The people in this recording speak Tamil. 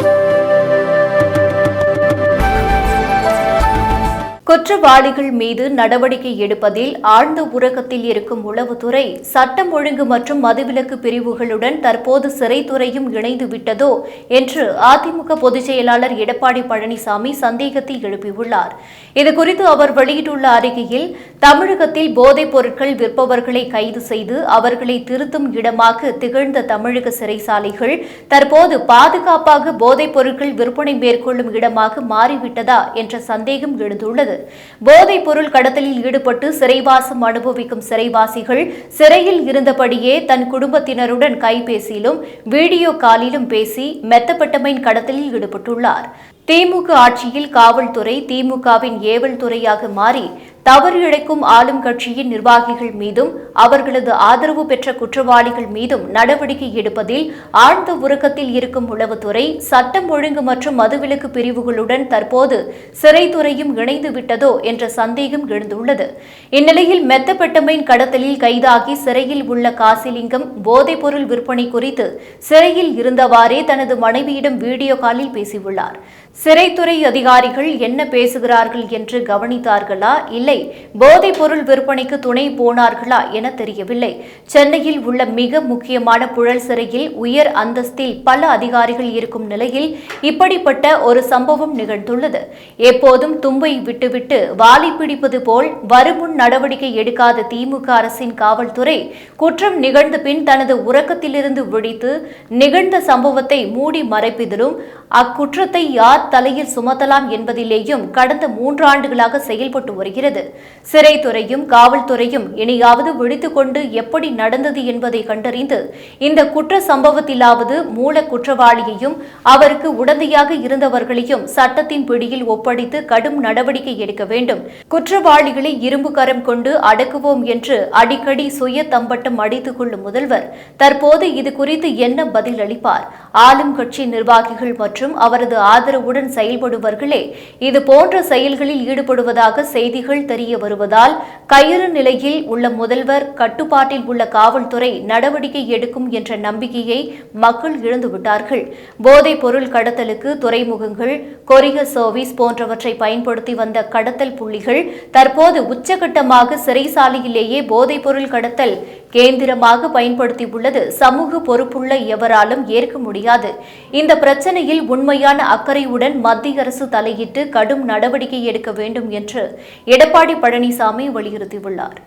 Thank you. குற்றவாளிகள் மீது நடவடிக்கை எடுப்பதில் ஆழ்ந்த உறக்கத்தில் இருக்கும் உளவுத்துறை சட்டம் ஒழுங்கு மற்றும் மதுவிலக்கு பிரிவுகளுடன் தற்போது சிறைத்துறையும் இணைந்து விட்டதோ என்று அதிமுக பொதுச் செயலாளர் எடப்பாடி பழனிசாமி சந்தேகத்தை எழுப்பியுள்ளார். இதுகுறித்து அவர் வெளியிட்டுள்ள அறிக்கையில் தமிழகத்தில் போதைப் பொருட்கள் விற்பவர்களை கைது செய்து அவர்களை திருத்தும் இடமாக திகழ்ந்த தமிழக சிறைசாலைகள் தற்போது பாதுகாப்பாக போதைப் பொருட்கள் விற்பனை மேற்கொள்ளும் இடமாக மாறிவிட்டதா என்ற சந்தேகம் எழுந்துள்ளது. போதைப் பொருள் கடத்தலில் ஈடுபட்டு சிறைவாசம் அனுபவிக்கும் சிறைவாசிகள் சிறையில் இருந்தபடியே தன் குடும்பத்தினருடன் கைபேசியிலும் வீடியோ காலிலும் பேசி மெத்தப்பட்டமைன் கடத்தலில் ஈடுபட்டுள்ளார். திமுக ஆட்சியில் காவல்துறை திமுகவின் ஏவல் துறையாக மாறி தவறு இழைக்கும் ஆளும் கட்சியின் நிர்வாகிகள் மீதும் அவர்களது ஆதரவு பெற்ற குற்றவாளிகள் மீதும் நடவடிக்கை எடுப்பதில் ஆழ்ந்த உறக்கத்தில் இருக்கும் உளவுத்துறை சட்டம் ஒழுங்கு மற்றும் மதுவிலக்கு பிரிவுகளுடன் தற்போது சிறைத்துறையும் இணைந்து விட்டதோ என்ற சந்தேகம் எழுந்துள்ளது. இந்நிலையில் மெத்தப்பட்டமைன் கடத்தலில் கைதாகி சிறையில் உள்ள காசிலிங்கம் போதைப்பொருள் விற்பனை குறித்து சிறையில் இருந்தவாறே தனது மனைவியிடம் வீடியோ காலில் பேசியுள்ளார். சிறைத்துறை அதிகாரிகள் என்ன பேசுகிறார்கள் என்று கவனித்தார்களா? இல்லை போதைப்பொருள் விற்பனைக்கு துணை போனார்களா என தெரியவில்லை. சென்னையில் உள்ள மிக முக்கியமான புழல் சிறையில் உயர் அந்தஸ்தில் பல அதிகாரிகள் இருக்கும் நிலையில் இப்படிப்பட்ட ஒரு சம்பவம் நிகழ்ந்துள்ளது. எப்போதும் தும்பை விட்டுவிட்டு வாலி பிடிப்பது போல் வருமுன் நடவடிக்கை எடுக்காத திமுக அரசின் காவல்துறை குற்றம் நிகழ்ந்த பின் தனது உறக்கத்திலிருந்து விழித்து நிகழ்ந்த சம்பவத்தை மூடி மறைப்பதிலும் அக்குற்றத்தை யார் தலையில் சுமத்தலாம் என்பதிலேயும் கடந்த மூன்றாண்டுகளாக செயல்பட்டு வருகிறது. சிறைத்துறையும் காவல்துறையும் இனியாவது விழித்துக் கொண்டு எப்படி நடந்தது என்பதை கண்டறிந்து இந்த குற்ற சம்பவத்திலாவது மூல குற்றவாளியையும் அவருக்கு உடந்தையாக இருந்தவர்களையும் சட்டத்தின் பிடியில் ஒப்படைத்து கடும் நடவடிக்கை எடுக்க வேண்டும். குற்றவாளிகளை இரும்பு கரம் கொண்டு அடக்குவோம் என்று அடிக்கடி சுய தம்பட்டம் அடித்துக் கொள்ளும் முதல்வர் தற்போது இது குறித்து என்ன பதில் அளிப்பார்? ஆளும் கட்சி நிர்வாகிகள் மற்றும் அவரது ஆதரவுடன் செயல்படுவர்களே இது போன்ற செயல்களில் ஈடுபடுவதாக செய்திகள் தெரிய வருவதால் கயிறு நிலையில் உள்ள முதல்வர் கட்டுப்பாட்டில் உள்ள காவல்துறை நடவடிக்கை எடுக்கும் என்ற நம்பிக்கையை மக்கள் இழந்துவிட்டார்கள் போதைப் பொருள் கடத்தலுக்கு துறைமுகங்கள் கொரிய சர்வீஸ் போன்றவற்றை பயன்படுத்தி வந்த கடத்தல் புள்ளிகள் தற்போது உச்சகட்டமாக சிறைசாலையிலேயே போதைப் பொருள் கடத்தல் கேந்திரமாக பயன்படுத்தியுள்ளது. சமூக பொறுப்புள்ள எவராலும் ஏற்க முடியாது. இந்த பிரச்சனையில் உண்மையான அக்கறையுடன் மத்திய அரசு தலையிட்டு கடும் நடவடிக்கை எடுக்க வேண்டும் என்று எடப்பாடி பழனிசாமி வலியுறுத்தியுள்ளார்.